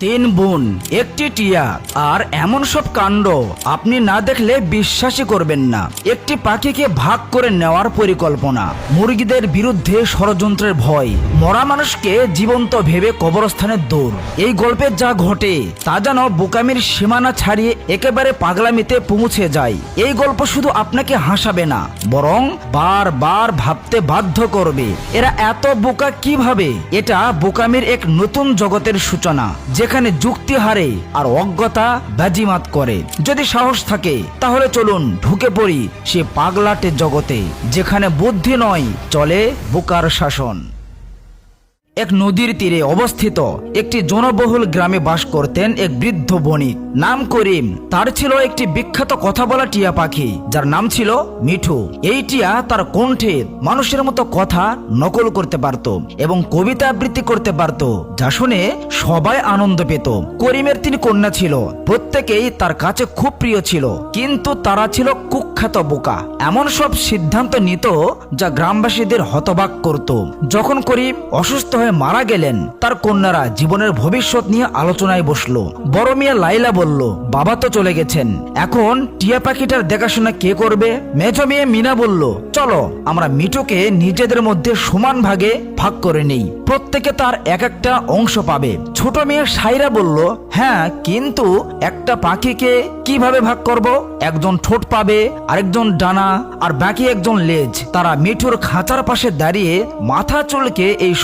তিন বোন, একটি টিয়া। আর এমন সব কাণ্ড আপনি না দেখলে বিশ্বাসই করবেন না। একটি পাখিকে ভাগ করে নেওয়ার পরিকল্পনা। মুরগিদের বিরুদ্ধে ষড়যন্ত্রের ভয়। মরা মানুষকে জীবন্ত ভেবে কবরস্থানের দৌড়। এই গল্পে যা ঘটে, তা যেন বোকামির সীমানা ছাড়িয়ে একেবারে পাগলামিতে পৌঁছে যায়। এই গল্প শুধু আপনাকে হাসাবে না, বরং বারবার ভাবতে বাধ্য করবে। এরা এত বোকা কীভাবে? এটা বোকামির এক নতুন জগতের সূচনা যেখানে যুক্তি হারে আর অজ্ঞতা ব্যাজিমাত করে। যদি সাহস থাকে, তাহলে চলুন ঢুকে পড়ি সে পাগলাটের জগতে, যেখানে বুদ্ধি নয়, চলে বোকার শাসন। এক নদীর তীরে অবস্থিত। একটি জনবহুল গ্রামে বাস করতেন এক বৃদ্ধ বণিক। নাম করিম। তার ছিল একটি বিখ্যাত কথা বলা টিয়া পাখি, যার নাম ছিল মিঠু। এই টিয়া তার কণ্ঠে মানুষের মতো কথা নকল করতে পারত এবং কবিতা আবৃত্তি করতে পারত, যা শুনে সবাই আনন্দ পেত। করিমের তিনি কন্যা ছিল। প্রত্যেকেই তার কাছে খুব প্রিয় ছিল। কিন্তু তারা ছিল কুখ্যাত বোকা। এমন সব সিদ্ধান্ত নিত যা গ্রামবাসীদের হতবাক করত। যখন করিম অসুস্থ হয়ে মারা গেলেন। তার কন্যারা জীবনের ভবিষ্যৎ নিয়ে আলোচনায় বসল। বড় মিয়া লাইলা বলল, বাবা তো চলে গেছেন। এখন টিয়া পাখিটার দেখাশোনা কে করবে? মেজ মেয়ে মিনা বলল, চলো, আমরা মিঠুকে নিজেদের মধ্যে সমান ভাগে ভাগ করে নেই। প্রত্যেকে তার এক একটা অংশ পাবে। ছোট মেয়ে সাইরা বলল হ্যাঁ কিন্তু একটা পাখিকে কীভাবে ভাগ করব? একজন ঠোঁট পাবে, আরেকজন ডানা, আর বাকি একজন লেজ। তারা মিঠুর খাঁচার পাশে দাঁড়িয়ে মাথা চুলকে এই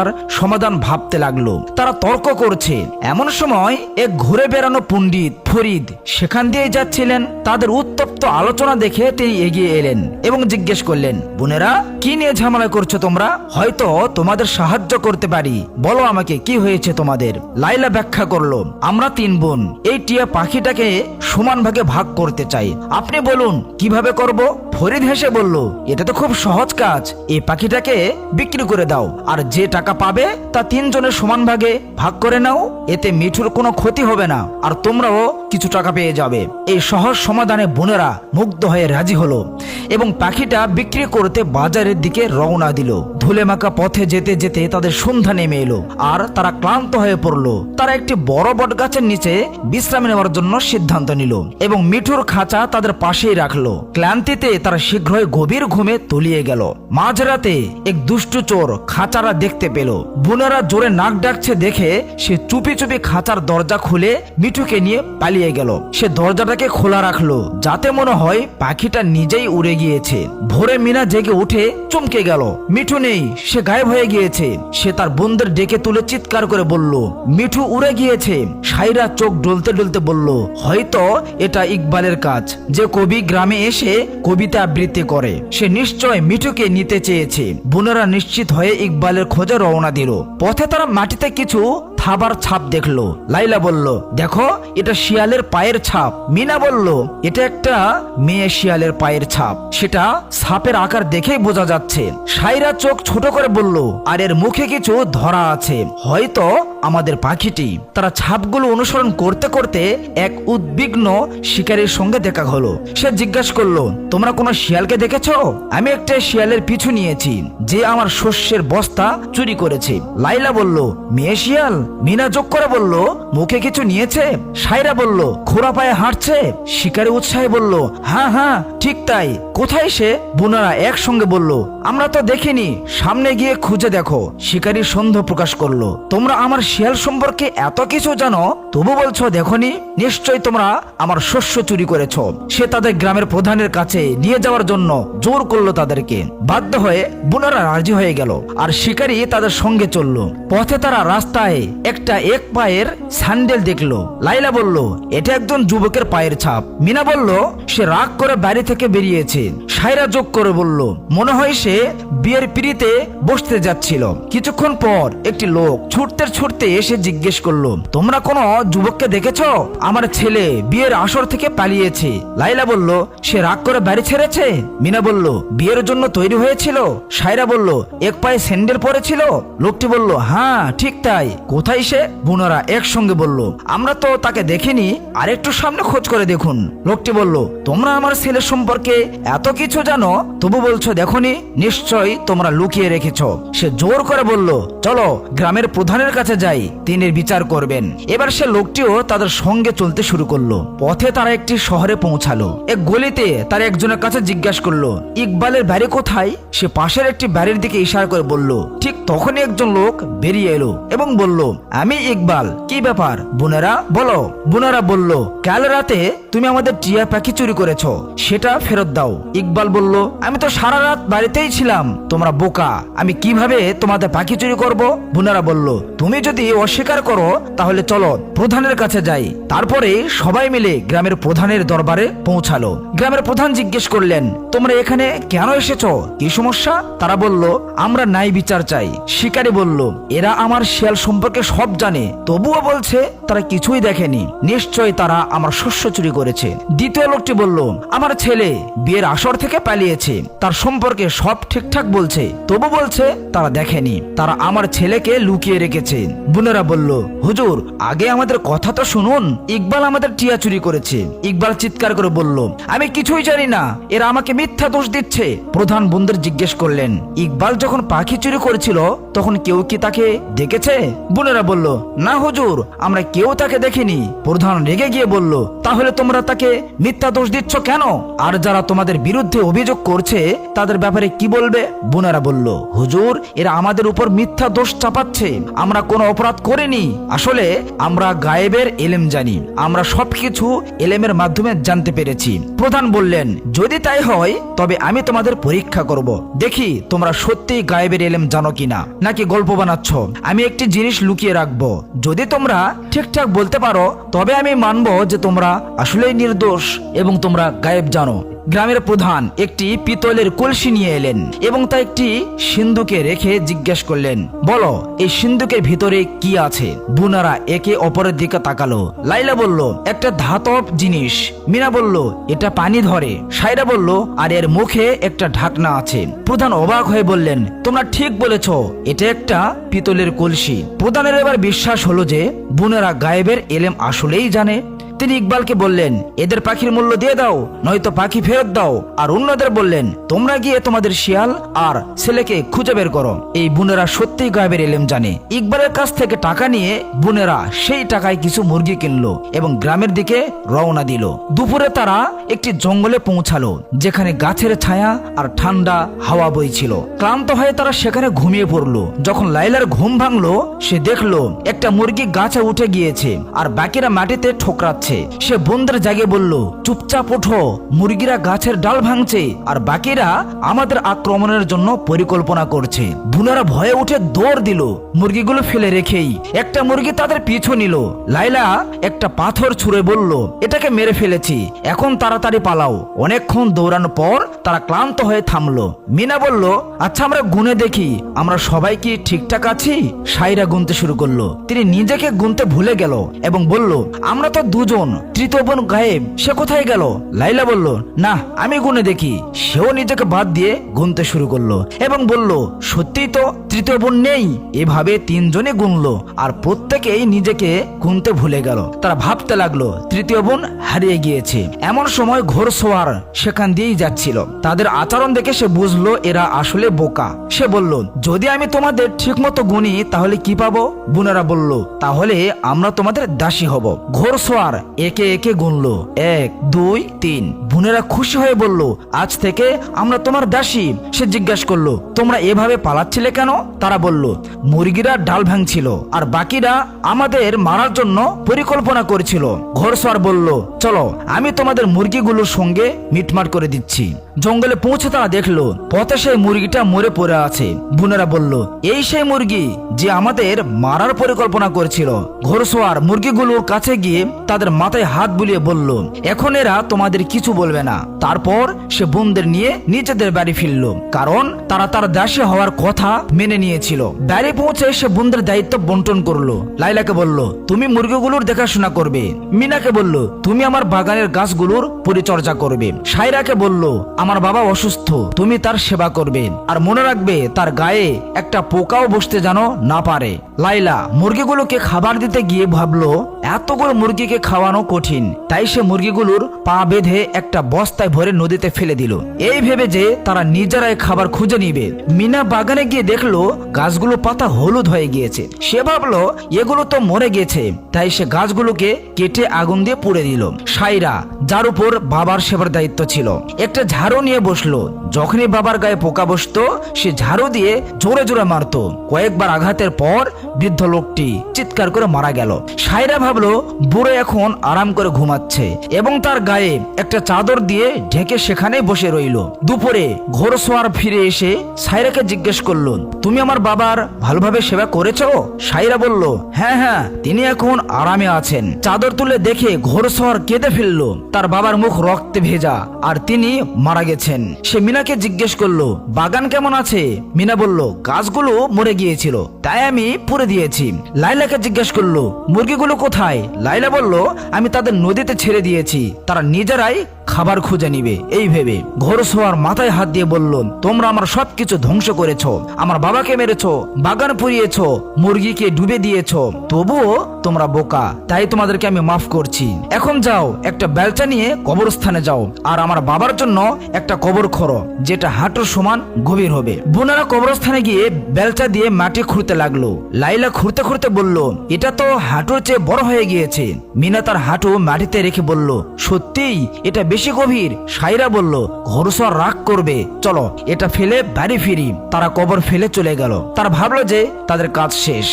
সমস্যার সমাধান ভাবতে লাগল। তারা তর্ক করছে। এমন সময় এক ঘুরে বেড়ানো পণ্ডিত ফরিদ সেখান দিয়ে যাচ্ছিলেন। তাদের উত্তপ্ত আলোচনা দেখে তিনি এগিয়ে এলেন এবং জিজ্ঞেস করলেন, বোনেরা, কি নিয়ে ঝামেলা করছ তোমরা? হয়তো তোমাদের সাহায্য করতে পারি। বলো আমাকে, কি হয়েছে তোমাদের? লাইলা ব্যাখ্যা করল, আমরা তিন বোন। এই টিয়া পাখিটাকে সমান ভাগে ভাগ করতে চাই। আপনি বলুন, কীভাবে করব? ফরিদ হেসে বলল, এটা তো খুব সহজ কাজ। এই পাখিটাকে বিক্রি করে দাও। আর যে টাকা পাবে, তা তিনজনের সমান ভাগে ভাগ করে নাও। এতে মিঠুর কোনো ক্ষতি হবে না। আর তোমরাও কিছু টাকা পেয়ে যাবে। এই সহজ সমাধানে বোনেরা মুগ্ধ হয়ে রাজি হলো এবং পাখিটা বিক্রি করতে বাজারের দিকে রওনা দিল। ধুলে মাখা পথে যেতে যেতে তাদের সন্ধ্যা নেমে এলো। আর তারা ক্লান্ত হয়ে পড়ল। তারা একটি বড় বট গাছের নিচে বিশ্রাম নেওয়ার জন্য সিদ্ধান্ত নিল এবং মিঠুর খাঁচা তাদের পাশেই রাখল। ক্লান্তিতে তারা শীঘ্রই গভীর ঘুমে তলিয়ে গেল। মাঝরাতে এক দুষ্টু চোর খাঁচারা দেখতে পেল। বোনেরা জোরে নাক ডাকছে দেখে সে চুপি চুপি খাঁচার দরজা খুলে মিঠুকে নিয়ে পালিয়ে গেল। সে দরজাটাকে খোলা রাখল, যাতে মনে হয় পাখিটা নিজেই উড়ে গিয়েছে। ভোরে মিনা জেগে উঠে চমকে গেল। মিঠু নেই, সে গায়েব হয়ে গিয়েছে। সে তার বোনদের ডেকে তুলে চিৎকার করে বলল, মিঠু উড়ে গিয়েছে। সাইরা চোখ ডলতে ডলতে বলল, হয়তো এটা ইকবালের কাজ। যে কবি গ্রামে এসে কবিতা আবৃত্তি করে। সে নিশ্চয় মিঠুকে নিতে চেয়েছে। বোনেরা নিশ্চিত হয়ে ইকবালের খোঁজে রওনা দিল। পথে তারা মাটিতে কিছু থাবার ছাপ দেখল। লাইলা বলল, দেখো, এটা শিয়ালের পায়ের ছাপ। মিনা বলল, এটা একটা মেয়ে শিয়ালের পায়ের ছাপ। সেটা সাপের আকার দেখেই বোঝা যাচ্ছে। সাইরা চোখ ছোট করে বলল, আর এর মুখে কিছু ধরা আছে। হয়তো আমাদের পাখিটি তারা ছাপগুলো অনুসরণ করতে করতে এক উদ্বিগ্ন শিকারীর সঙ্গে দেখা হলো। সে জিজ্ঞাসা করল, তোমরা কোনো শিয়ালকে দেখেছ? আমি একটা শিয়ালের পিছু নিয়েছি, যে আমার শস্যের বস্তা চুরি করেছে। লাইলা বলল, মেয়ে শিয়াল? মিনা যোগ করে বলল, মুখে কিছু নিয়েছে? সাইরা বলল খোরা পায়ে হাঁটছে। শিকারী উৎসাহে বলল হ্যাঁ হ্যাঁ ঠিক তাই। কোথায় সে? বোনারা একসঙ্গে বলল, আমরা তো দেখিনি, সামনে গিয়ে খুঁজে দেখো। শিকারী সন্দেহ প্রকাশ করল, তোমরা আমার শিয়াল সম্পর্কে এত কিছু জানো, তবু বলছো দেখনি নিশ্চয় তোমরা আমার শস্য চুরি করেছ। সে তাদের গ্রামের প্রধানের কাছে নিয়ে যাওয়ার জন্য জোর করল তাদেরকে। বাধ্য হয়ে বোনারা রাজি হয়ে গেল, আর শিকারী তাদের সঙ্গে চলল। পথে তারা রাস্তায় একটা এক পায়ের স্যান্ডেল দেখল। লাইলা বলল, এটা একজন যুবকের পায়ের ছাপ। মিনা বলল, সে রাগ করে বাড়ি থেকে বেরিয়েছে। সাইরা যোগ করে বলল, মনে হয় সে বিয়ের পিড়িতে বসতে যাচ্ছিল। কিছুক্ষণ পর একটি লোক ছুটতে ছুটতে এসে জিজ্ঞেস করল, তোমরা কোনো যুবককে দেখেছ? আমার ছেলে বিয়ের আসর থেকে পালিয়েছে। লাইলা বলল, সে রাগ করে বাড়ি ছেড়েছে? মিনা বলল, বিয়ের জন্য তৈরি হয়েছিল। সাইরা বলল, এক পায়ে স্যান্ডেল পরেছিল? লোকটি বলল হ্যাঁ ঠিক তাই। কোথায় সে? বোনরা একসঙ্গে বলল, আমরা তো তাকে দেখিনি আর একটু সামনে খোঁজ করে দেখুন। লোকটি বলল, তোমরা আমার ছেলে সম্পর্কে এত কিছু জানো? তবু বলছো, দেখনি, নিশ্চয়ই তোমরা লুকিয়ে রেখেছ। সে জোর করে বলল, চলো, গ্রামের প্রধানের কাছে যাই। অনুযায়ী তিনের বিচার করবেন। এবার সে লোকটিও তাদের সঙ্গে চলতে শুরু করল। পথে তারা একটি শহরে পৌঁছালো। এক গলিতে তার একজনের কাছে জিজ্ঞাসা করল, ইকবালের বাড়ি কোথায়? সে পাশের একটি বাড়ির দিকে ইশারা করে বলল, ঠিক তখনই একজন লোক বেরিয়ে এলো এবং বলল, আমি ইকবাল, কি ব্যাপার? বোনেরা, বলো বোনেরা বলল, কাল রাতে তুমি আমাদের টিয়া পাখি চুরি করেছ, সেটা ফেরত দাও। ইকবাল বলল, আমি তো সারা রাত বাড়িতেই ছিলাম, তোমরা বোকা, আমি কীভাবে তোমাদের পাখি চুরি করব? বোনেরা বলল, তুমি যদি অস্বীকার করো, তাহলে চলো প্রধানের কাছে যাই। তারপরে সবাই মিলে গ্রামের প্রধানের দরবারে পৌঁছালো। গ্রামের প্রধান জিজ্ঞেস করলেন, তোমরা এখানে কেন এসেছ? কি সমস্যা? তারা বলল, আমরা ন্যায় বিচার চাই। শিকারী বলল, এরা আমার শিয়াল সম্পর্কে সব জানে। তবুও বলছে, তারা কিছুই দেখেনি। নিশ্চয় তারা আমার শস্য চুরি করেছে। দ্বিতীয় লোকটি বলল, আমার ছেলে বিয়ের আসর থেকে পালিয়েছে। তার সম্পর্কে সব ঠিকঠাক বলছে। তবু বলছে, তারা দেখেনি। তারা আমার ছেলেকে লুকিয়ে রেখেছে। বোনেরা বলল, হুজুর, আগে আমাদের কথা তো শুনুন। ইকবাল আমাদের টিয়া চুরি করেছে। ইকবাল চিৎকার করে বলল, আমি কিছুই জানি না, এরা আমাকে মিথ্যা দোষ দিচ্ছে। প্রধান বোনদের জিজ্ঞেস করলেন, ইকবাল যখন পাখি চুরি করেছিল, তখন কেউ কি তাকে দেখেছে? বোনেরা বলল, না হুজুর, আমরা কেউ তাকে দেখিনি। প্রধান রেগে গিয়ে বলল, তাহলে তোমরা তাকে মিথ্যা দোষ দিচ্ছ কেন? আর যারা তোমাদের বিরুদ্ধে অভিযোগ করছে, তাদের ব্যাপারে কি বলবে? বোনেরা বলল, হুজুর, এরা আমাদের উপর মিথ্যা দোষ চাপাচ্ছে। আমরা কোনো অপরাধ করিনি। আসলে আমরা গায়েবের এলেম জানি। আমরা সবকিছু এলেমের মাধ্যমে জানতে পেরেছি। প্রধান বললেন, যদি তাই হয়, তবে আমি তোমাদের পরীক্ষা করব। দেখি তোমরা সত্যিই গায়েবের এলেম জানো কিনা, নাকি গল্প বানাচ্ছ? আমি একটি জিনিস লুকিয়ে রাখব। যদি তোমরা ঠিকঠাক বলতে পারো, তবে আমি মানবো যে তোমরা আসলেই নির্দোষ এবং তোমরা গায়েব জানো। গ্রামের প্রধান একটি পিতলের কলসি নিয়ে এলেন এবং তা একটি সিন্ধুকে রেখে জিজ্ঞেস করলেন, বলো, এই সিন্ধুকের ভিতরে কি আছে? বুনারা একে অপরের দিকে তাকালো। লাইলা বলল, একটা ধাতব জিনিস। মিনা বলল, এটা পানি ধরে। সাইরা বলল, আর এর মুখে একটা ঢাকনা আছে। প্রধান অবাক হয়ে বললেন, তোমরা ঠিক বলেছ, এটা একটা পিতলের কলসি। প্রধানের এবার বিশ্বাস হলো যে, বুনেরা গায়েবের এলেম আসলেই জানে তিনি ইকবালকে বললেন, এদের পাখির মূল্য দিয়ে দাও, নয়তো পাখি ফেরত দাও। আর অন্যদের বললেন, তোমরা গিয়ে তোমাদের শিয়াল আর ছেলেকে খুঁজে বের করো। এই বোনেরা সত্যিই গায়েবের এলেম জানে। ইকবালের কাছ থেকে টাকা নিয়ে বোনেরা সেই টাকায় কিছু মুরগি কিনলো এবং গ্রামের দিকে রওনা দিল। দুপুরে তারা একটি জঙ্গলে পৌঁছালো, যেখানে গাছের ছায়া আর ঠান্ডা হাওয়া বইছিল। ক্লান্ত হয়ে তারা সেখানে ঘুমিয়ে পড়ল। যখন লাইলার ঘুম ভাঙলো, সে দেখল, একটা মুরগি গাছে উঠে গিয়েছে, আর বাকিরা মাটিতে ঠোকরাচ্ছে। সে বন্ধের জাগে বলল, চুপচাপ ওঠো, মুরগিরা গাছের ডাল ভাঙছে, আর বাকিরা আমাদের আক্রমণের জন্য পরিকল্পনা করছে। বুনারা ভয়ে উঠে দৌড় দিল, মুরগিগুলো ফেলে রেখেই। একটা মুরগি তাদের পিছু নিল। লাইলা একটা পাথর ছুঁড়ে বলল, এটাকে মেরে ফেলেছি, এখন তাড়াতাড়ি পালাও। অনেকক্ষণ দৌড়ানোর পর তারা ক্লান্ত হয়ে থামলো। মিনা বলল আচ্ছা আমরা গুনে দেখি, আমরা সবাই কি ঠিকঠাক আছি? সাইরা গুনতে শুরু করল। তিনি নিজেকে গুনতে ভুলে গেল এবং বলল, আমরা তো দুজন তৃতীয় বোন গায়েব, সে কোথায় গেল? লাইলা বলল, না, আমি গুনে দেখি। সেও নিজেকে বাদ দিয়ে গুনতে শুরু করল এবং বলল, সত্যিই তো তৃতীয় বোন নেই। এভাবে তিনজনে গুনলো আর প্রত্যেকেই নিজেকে গুনতে ভুলে গেল। তারা ভাবতে লাগল, তৃতীয় বোন হারিয়ে গিয়েছে। এমন সময় ঘোরসোয়ার সেখান দিয়েই যাচ্ছিল। তাদের আচরণ দেখে সে বুঝলো, এরা আসলে বোকা। সে বলল, যদি আমি তোমাদের ঠিকমতো গুনি, তাহলে কি পাবো? বোনেরা বলল, তাহলে আমরা তোমাদের দাসী হব। ঘোরসোয়ার একে একে গুনল। এক, দুই, তিন। বোনেরা খুশি হয়ে বলল, আজ থেকে আমরা তোমার দাসী। সে জিজ্ঞাসা করল, তোমরা এভাবে পালাচ্ছিলে কেন? তারা বলল, মুরগিরা ডাল ভাঙছিল আর বাকিরা আমাদের মারার জন্য পরিকল্পনা করেছিল। ঘরসর বলল, চলো, আমি তোমাদের মুরগিগুলোর সঙ্গে মিটমাট করে দিচ্ছি। জঙ্গলে পৌঁছে তারা দেখল, পথে সেই মুরগিটা মরে পড়ে আছে। বোনেরা বলল, এই সেই মুরগি যে আমাদের মারার পরিকল্পনা করেছিল। ঘোরসোয়ার মুরগিগুলোর কাছে গিয়ে তাদের মাথায় হাত বুলিয়ে বলল, এখন এরা তোমাদের কিছু বলবে না। তারপর সে বোনদের নিয়ে নিজেদের বাড়ি ফিরল, কারণ তারা তার দাসী হওয়ার কথা মেনে নিয়েছিল। বাড়ি পৌঁছে সে বোনদের দায়িত্ব বন্টন করল। লাইলাকে বলল, তুমি মুরগিগুলোর দেখাশোনা করবে। মিনাকে বলল, তুমি আমার বাগানের গাছগুলোর পরিচর্যা করবে। সাইরাকে বলল আমার বাবা অসুস্থ, তুমি তার সেবা করবে, আর মনে রাখবে তার গায়ে একটা পোকাও বসতে যেন না পারে। লাইলা, মুরগিগুলোকে খাবার দিতে গিয়ে ভাবলো, এতগুলো মুরগিকে খাওয়ানো কঠিন। তাই সে মুরগিগুলোর পা বেঁধে একটা বস্তায় ভরে নদীতে ফেলে দিল। এই ভেবে যে তারা নিজেরাই খাবার খুঁজে নিবে, মিনা বাগানে গিয়ে দেখল, গাছগুলো পাতা হলুদ হয়ে গিয়েছে। সে ভাবলো, এগুলো তো মরে গেছে। তাই সে গাছগুলোকে কেটে আগুন দিয়ে পুড়ে দিল। সাইরা, যার উপর বাবার সেবার দায়িত্ব ছিল, একটা ঝাড়ু নিয়ে বসল। যখনই বাবার গায়ে পোকা বসতো, সে ঝাড়ু দিয়ে জোরে জোরে মারতো। কয়েকবার আঘাতের পর বৃদ্ধ লোকটি চিৎকার করে মারা গেল। সাইরা ভাবলো, বুড়ো এখন আরাম করে ঘুমাচ্ছে এবং তার গায়ে একটা চাদর দিয়ে ঢেকে সেখানে বসে রইল। দুপুরে ঘোরসোয়ার ফিরে এসে সাইরাকে জিজ্ঞেস করল, তুমি আমার বাবার ভালোভাবে সেবা করেছ? সাইরা বলল হ্যাঁ হ্যাঁ তিনি এখন আরামে আছেন। চাদর তুলে দেখে ঘোরসোয়ার কেঁদে ফেলল, তার বাবার মুখ রক্তে ভেজা, আর তিনি মারা গেছেন। সে মিনাকে জিজ্ঞেস করল, বাগান কেমন আছে? মিনা বলল, গাছগুলো মরে গিয়েছিল, তাই আমি পুড়ে দিয়েছি। লাইলাকে জিজ্ঞেস করল, মুরগিগুলো কোথায়? লাইলা বলল, আমি তাদের নদীতে ছেড়ে দিয়েছি। তারা নিজেরাই খাবার খুঁজে নিবে। এই ভেবে ঘোরসোয়ার মাথায় হাত দিয়ে বলল, তোমরা আমার সবকিছু ধ্বংস করেছ। আমার বাবাকে মেরেছ, বাগান পুড়িয়েছ, মুরগিকে ডুবে দিয়েছ। তবুও তোমরা বোকা, তাই তোমাদেরকে আমি মাফ করছি। এখন যাও, একটা বেলচা নিয়ে কবরস্থানে যাও, আর আমার বাবার জন্য একটা কবর খরো যেটা হাঁটুর সমান গভীর হবে। বোনেরা কবরস্থানে গিয়ে বেলচা দিয়ে মাটি খুঁড়তে লাগল। লাইলা খুঁড়তে খুঁড়তে বলল, এটা তো হাঁটুর চেয়ে বড় হয়ে গিয়েছে। মিনা তার হাঁটু মাটিতে রেখে বলল, সত্যিই, এটা বেশি গভীর। সাইরা বলল ঘরসর রাগ করবে। চলো, এটা ফেলে বাড়ি ফিরি। তারা কবর ফেলে চলে গেল। তারা ভাবলো যে তাদের কাজ শেষ।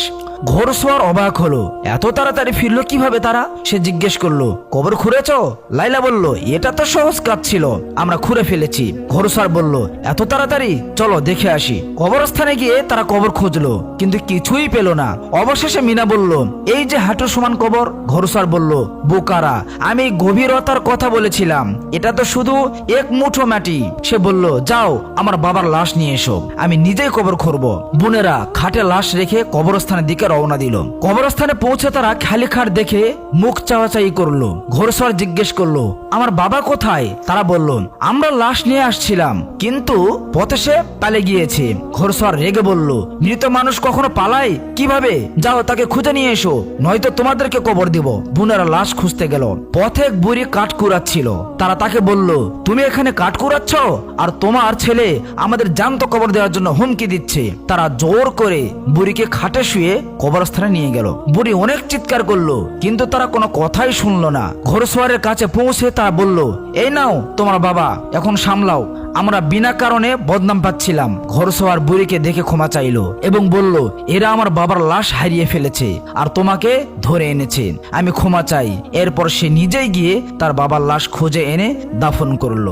ঘোরসোয়ার অবাক হলো। এত তাড়াতাড়ি ফিরলো কীভাবে তারা? সে জিজ্ঞেস করল, কবর খুঁড়েছ? লাইলা বলল, এটা তো সহজ কাজ ছিল, আমরা খুঁড়ে ফেলেছি। ঘোরসোয়ার বলল, এত তাড়াতাড়ি? চলো, দেখে আসি। কবরস্থানে গিয়ে তারা কবর খুঁজলো, কিন্তু কিছুই পেল না। অবশেষে মিনা বলল, এই যে হাঁটু সমান কবর? ঘোরসোয়ার বলল, বোকারা, আমি গভীরতার কথা বলেছিলাম। এটা তো শুধু এক মুঠো মাটি। সে বলল, যাও, আমার বাবার লাশ নিয়ে এসো। আমি নিজেই কবর খুঁড়ব। বোনেরা খাটে লাশ রেখে কবরস্থানের দিকে রওনা দিল। কবরস্থানে পৌঁছে তারা খালি খাট দেখে মুখ চাওয়াচাই করল। ঘোরসর জিজ্ঞেস করল, আমার বাবা কোথায়? তারা বলল, আমরা লাশ নিয়ে আসছিলাম, কিন্তু পথে সে পালে গিয়েছে। ঘোরসর রেগে বলল, মৃত মানুষ কখনো পালায়? কীভাবে? যাও, তাকে খুঁজে নিয়ে এসো, নয়তো তোমাদেরকে কবর দিব। বোনেরা লাশ খুঁজতে গেল। পথে এক বুড়ি কাঠ কুড়াচ্ছিল। তারা তাকে বলল, তুমি এখানে কাঠ কুড়াচ্ছ? আর তোমার ছেলে আমাদের জ্যান্ত কবর দেওয়ার জন্য হুমকি দিচ্ছে। তারা জোর করে বুড়িকে খাটে শুয়ে কবরস্থানে নিয়ে গেল। বুড়ি অনেক চিৎকার করল, কিন্তু তারা কোনো কথাই শুনলো না। ঘোরসোয়ারের কাছে পৌঁছে তারা বলল, এই নাও তোমার বাবা, এখন সামলাও। আমরা বিনা কারণে বদনাম পাচ্ছিলাম। ঘরসোয়ার বুড়িকে দেখে ক্ষমা চাইলো এবং বলল, এরা আমার বাবার লাশ হারিয়ে ফেলেছে আর তোমাকে ধরে এনেছে। আমি ক্ষমা চাই। এরপর সে নিজেই গিয়ে তার বাবার লাশ খুঁজে এনে দাফন করল।